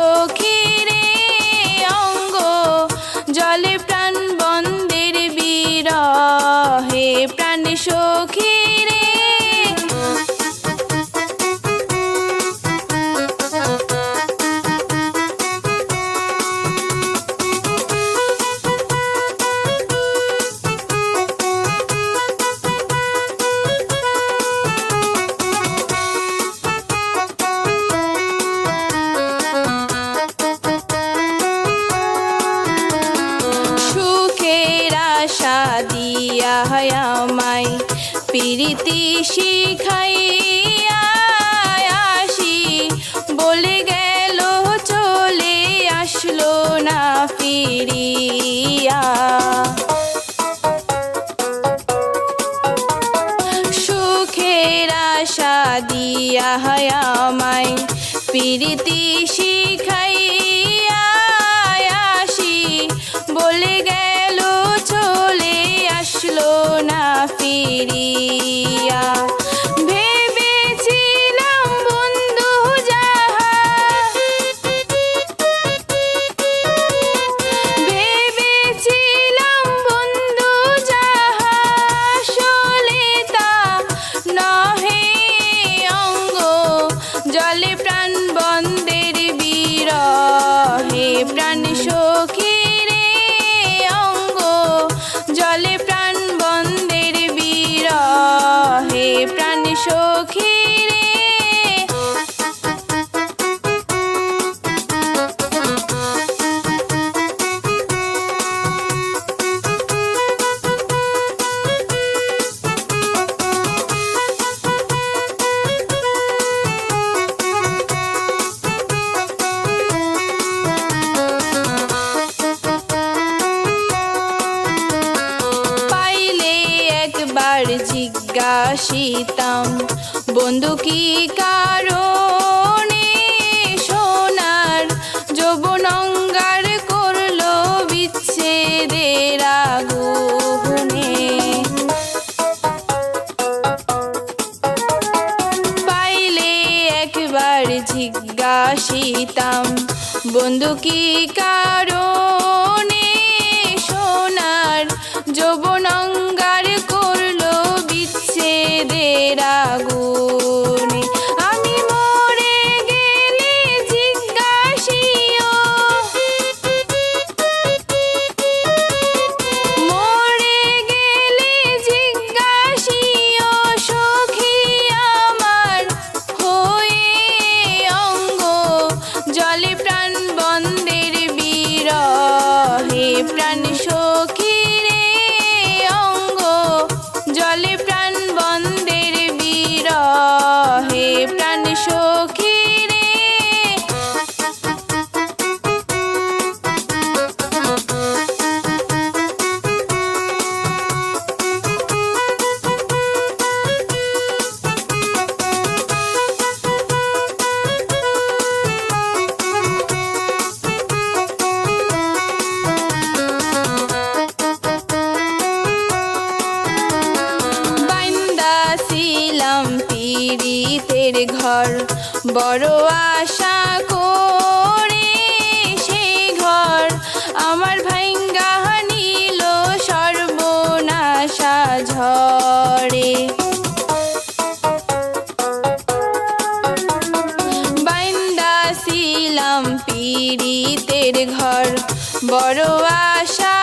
Okay. আশা দিয়া আমায়। প্রীতি শিখাইয়া আসি। বলে গেল, চলে আসলো না ফিরিয়া। সুখের আশা দিয়া আমায়। প্রীতি শিখাইয়া একবার জিজ্ঞাসিতাম, বন্ধু কি কারণে সোনার যৌবন অঙ্গার করল বিচ্ছেদের আগুনে? পাইলে একবার জিজ্ঞাসিতাম, বন্ধু কি কারণে পীড়িতের ঘর। বড় আশা করে সে ঘর। আমার ভাঙ্গা নিল সর্বনাশা ঝরে বান্দা ছিলাম পীড়িতের ঘর। বড় আশা